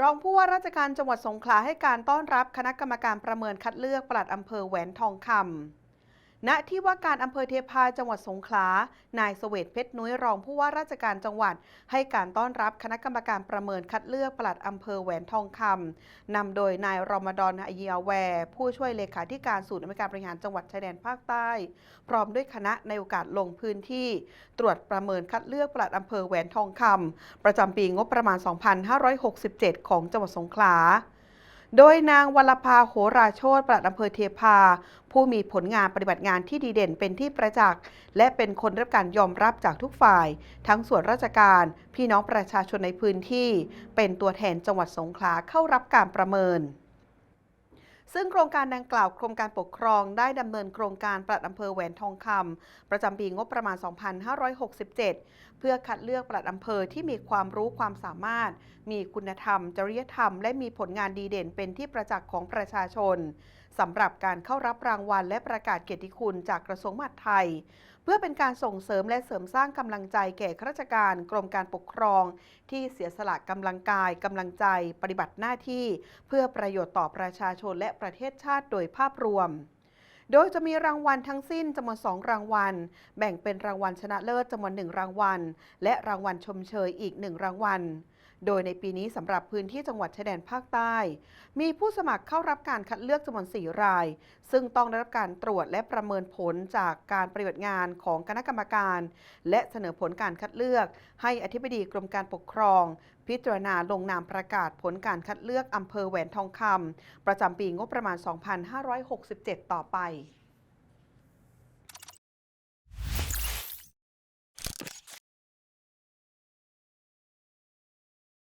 รองผู้ว่าราชการจังหวัดสงขลาให้การต้อนรับคณะกรรมการประเมินคัดเลือกปลัดอำเภอแหวนทองคำ ณที่ว่าการอำเภอเทพาจังหวัดสงขลา นายเสวตเพชรนุ้ยรองผู้ว่าราชการจังหวัด ให้การต้อนรับคณะกรรมการประเมินคัดเลือกปลัดอำเภอแหวนทองคำนำโดยนายรอมฎอนอเยียแวร์ผู้ช่วยเลขาธิการศูนย์อำนวยการบริหารจังหวัดชายแดนภาคใต้ พร้อมด้วยคณะในโอกาสลงพื้นที่ ตรวจประเมินคัดเลือกปลัดอำเภอแหวนทองคำประจำปีงบประมาณ 2567 ของจังหวัดสงขลา โดยนางวลภาโหราโชตปลัดอำเภอเทพา ผู้มีผลงานปฏิบัติงานที่ดีเด่นเป็นที่ประจักษ์ และเป็นคนรับการยอมรับจากทุกฝ่าย ทั้งส่วนราชการ พี่น้องประชาชนในพื้นที่ เป็นตัวแทนจังหวัดสงขลาเข้ารับการประเมิน ซึ่งโครงการดังกล่าวกรมการปกครองได้ดำเนินโครงการปลัดอำเภอแหวนทองคำประจำปีงบประมาณ 2567 เพื่อคัดเลือกปลัดอำเภอที่มีความรู้ความสามารถ มีคุณธรรม จริยธรรม และมีผลงานดีเด่นเป็นที่ประจักษ์ของประชาชน สำหรับการเข้ารับรางวัลและประกาศเกียรติคุณจากกระทรวงมหาดไทย เพื่อเป็นการส่งเสริมและเสริมสร้างกำลังใจแก่ข้าราชการกรมการปกครอง ที่เสียสละกำลังกายกำลังใจปฏิบัติหน้าที่ เพื่อประโยชน์ต่อประชาชนและประเทศชาติโดยภาพรวมโดยจะมีรางวัลทั้งสิ้นจำนวนสองรางวัล แบ่งเป็นรางวัลชนะเลิศจำนวนหนึ่งรางวัล และรางวัลชมเชยอีกหนึ่งรางวัล โดยในปีนี้สำหรับพื้นที่จังหวัดชายแดนภาคใต้ มีผู้สมัครเข้ารับการคัดเลือกจำนวน 4 ราย ซึ่งต้องได้รับการตรวจและประเมินผลจากการปฏิบัติงานของคณะกรรมการ และเสนอผลการคัดเลือก ให้อธิบดีกรมการปกครอง พิจารณาลงนามประกาศผลการคัดเลือกอำเภอแหวนทองคำประจำปีงบประมาณ 2567 ต่อไป